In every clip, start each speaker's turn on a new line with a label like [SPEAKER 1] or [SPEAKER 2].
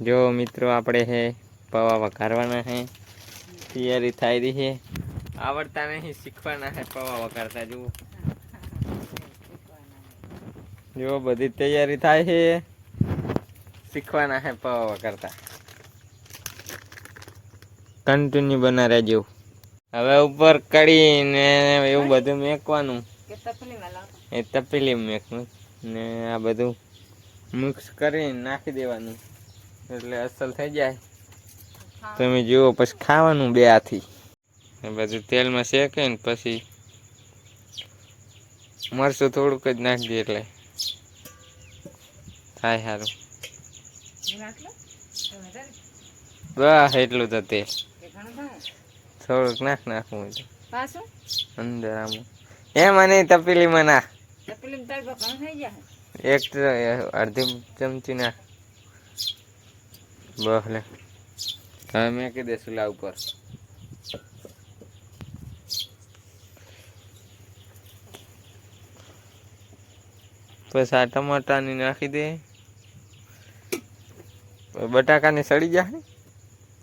[SPEAKER 1] જો મિત્રો આપણે હે પવા વઘારવાના હે. તૈયારી થઈ રહી છે આવડતા નહીં શીખવાના હે પવા વઘારતા જુઓ. જો બધી તૈયારી થાય છે શીખવાના હે પવા વઘારતા. કન્ટિન્યુ બના રહેજો. હવે ઉપર કડીને એવું બધું મેકવાનું. એ તપેલી મેકવું. ને આ બધું મિક્સ કરીને નાખી દેવાનું. એટલે અસલ થઈ જાય. તમે જુઓ પછી ખાવાનું બે હાથી. એ બધું તેલમાં શેકે ને પછી મરચું થોડુંક જ નાખી દે એટલે. થાય સારું. બસ એટલું તો તેલ.
[SPEAKER 2] કે ઘણું થાય
[SPEAKER 1] થોડુંક નાખ નાખવું અંદર આમ. એ મને તપેલીમાં નાખ.
[SPEAKER 2] તપલીમાં તળબો ઘણું થઈ જાય.
[SPEAKER 1] એક અડધી ચમચી નાખ. બસ લે હવે મેકી દે ચૂલા ઉપર પછી આ ટમાટાની નાખી દે બટાકાને સડી જાય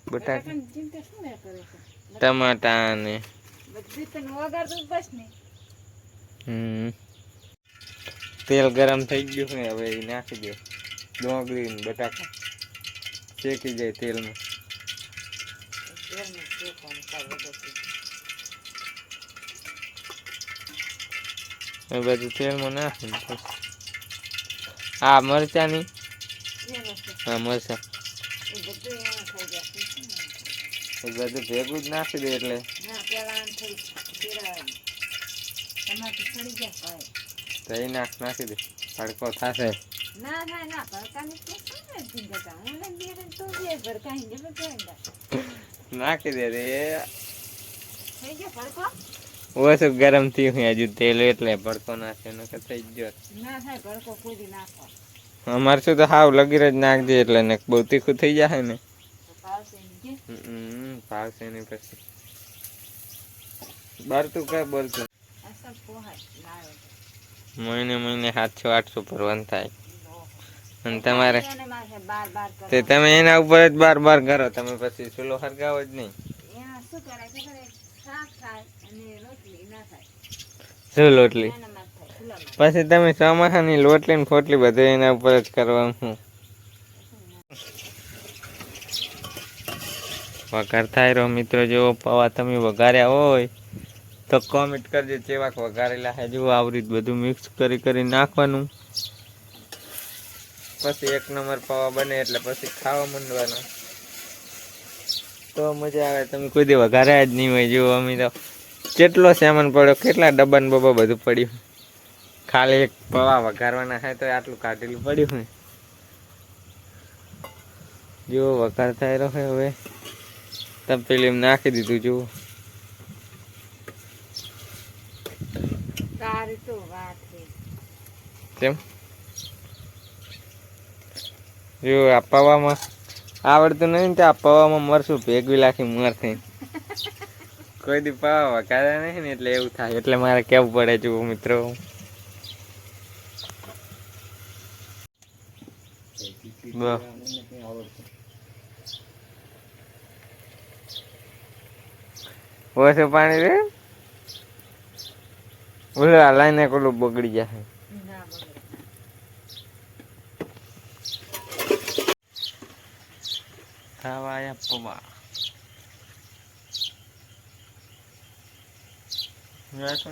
[SPEAKER 1] બટાકા
[SPEAKER 2] બટાકાની ચિંતા શું ને કરે છે
[SPEAKER 1] ટમાટા ને
[SPEAKER 2] બધી તને વગાડતું બસ ને
[SPEAKER 1] હમ તેલ ગરમ થઈ ગયું ને હવે એ નાખી દે ડોંગળી ને બટાકા શેકી જાય તેલમાં. એ બધું તેલમાં નાખી આ મરચાની. હા મરચા.
[SPEAKER 2] એ બધું
[SPEAKER 1] ભેગું જ નાખી દે એટલે. તો એ નાખ નાખી દે. તડકો થશે.
[SPEAKER 2] ના ના ના ભડકાની તો શું ને ચિંતા હું ને બેરે તો બે ભડકાઈ ને બધું
[SPEAKER 1] નાખી દે રે
[SPEAKER 2] થઈ ગયો ભડકો
[SPEAKER 1] ઓછું ગરમ થયું છે હજુ તેલ એટલે ભડકો નાખે નકર થઈ જ ગયો
[SPEAKER 2] ના થાય ભડકો કોઈ દી નાખો
[SPEAKER 1] અમારે શું તો હાવ લગીર જ નાખજે એટલે ને બહુ તીખું થઈ જાય ને
[SPEAKER 2] તો ભાવશે એમ કે
[SPEAKER 1] હમ ભાવશે નહીં પછી બરતું કઈ બોલતું
[SPEAKER 2] અસલ પોહાય લાવે
[SPEAKER 1] મહિને મહિને સાતસો આઠસો ભરવાનું થાય અને તમારે તે તમે એના ઉપર જ બાર બાર કરો તમે પછી ચૂલો હરગાવો જ નહીં.
[SPEAKER 2] શું
[SPEAKER 1] લોટલી. પછી તમે ચોમાસાની લોટલી ને ફોટલી બધું એના ઉપર જ કરવાનું હું વઘાર થાય રહ્યો મિત્રો જો પવા તમે વઘાર્યા હોય તો કોમેન્ટ કરજો ચેવાક વઘારેલા હજુ જો આવી રીત બધું મિક્સ કરી કરી નાખવાનું. પછી એક નંબર પૌવા બને એટલે પછી ખાવા માંડવાના. તો મજા આવે તમે કોઈ દી વઘાર્યા જ નહીં હોય જો અમે તો કેટલો સામાન પડ્યો કેટલા ડબ્બા ને બબ્બા બધું પડ્યું. ખાલી એક પૌવા વઘારવાના હે તો આટલું કાઢેલું પડ્યું ને જો વઘાર થાય રહ્યો છે હવે. એમ નાખી દીધું જુઓ. કેમ? જો આ આવડતું નહીં તો આ પૌવામાં મરશું ભેગવી લાખી મરશે કોઈ દી પાવા વઘાર્યા નહીં ને એટલે એવું થાય. એટલે મારે કેવું પડે જુઓ મિત્રો. ઓછું પાણી રે? ઓલું હલાઈને કોલું બગડી જશે
[SPEAKER 2] ના બગડે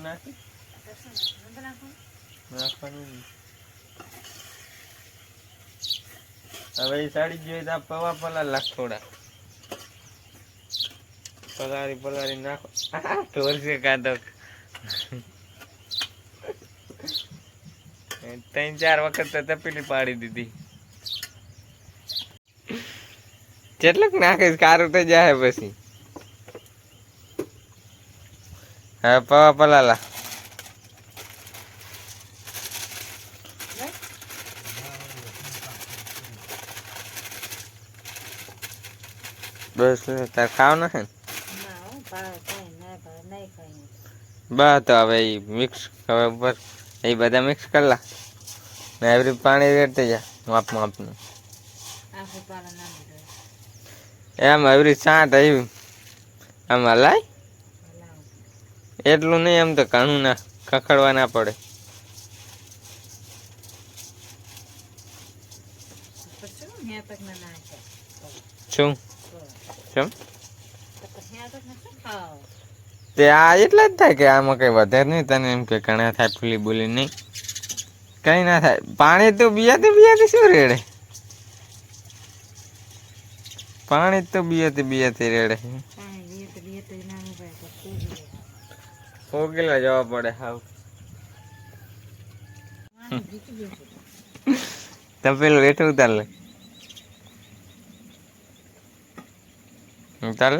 [SPEAKER 1] નાખી
[SPEAKER 2] તો શું ને, નંબર નાખો.
[SPEAKER 1] નાખવાનું નહીં. હવે સાડી જોઈએ તો પૌવા પલા લાખ થોડા. પલારી પલારી નાખો. તોરશે કાઢો ત્રણ ચાર વખત તો તપેલી પાડી દીધી. કેટલુંક નાખીશ? કારું તો જાય પછી. હવે પવા પલાલા. બસ તાર ખાવ ના હે ને?
[SPEAKER 2] ના હો, ભાવે કાંઈ ના ભાવે, નહીં કાંઈ.
[SPEAKER 1] બસ તો હવે એ મિક્સ હવે ઉપર એ બધા મિક્સ કરલા ને એવરી પાણી રેડતે જા. માપ માપનું
[SPEAKER 2] આપણે તો પાલા ના લીધો
[SPEAKER 1] એમ અવરી સાત આવ્યું આમ
[SPEAKER 2] હલાય?
[SPEAKER 1] એટલું નહીં, એમ તો ઘણું ના ખખડવા ના પડે. શું? શું?
[SPEAKER 2] તો
[SPEAKER 1] આ એટલા જ થાય કે આમાં કઈ વધારે નહીં તને એમ કે ઘણા થાય, ફૂલી બોલી નહીં? કઈ ના થાય. પાણી તો બિયાતી બિયાતી શું રેડે? પાણી તો બિયાતી બિયાતી રેડે. ફોગેલા જવા પડે હાવ. તો પેલું હેઠું ઉતાર લે. ઉતાર